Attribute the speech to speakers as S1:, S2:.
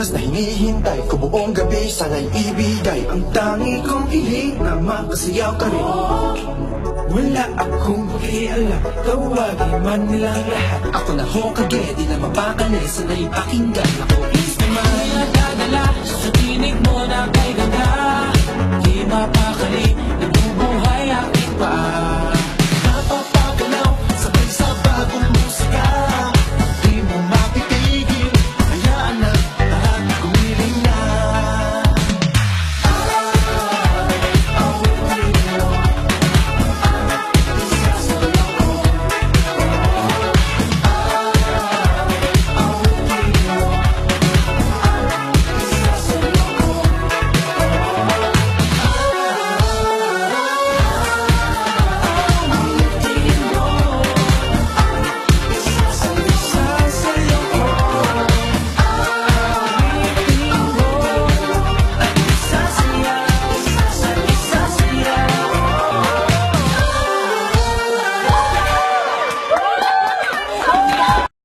S1: oras na hinihintay. Ko buong gabi Sana'y ibigay ang tangi kong hiling Na makasayaw ka rin. Wala akong pakialam. Tawagin man nilang lahat. Ako na ho kagedi na mapakalis Sana'y pakinggan ako.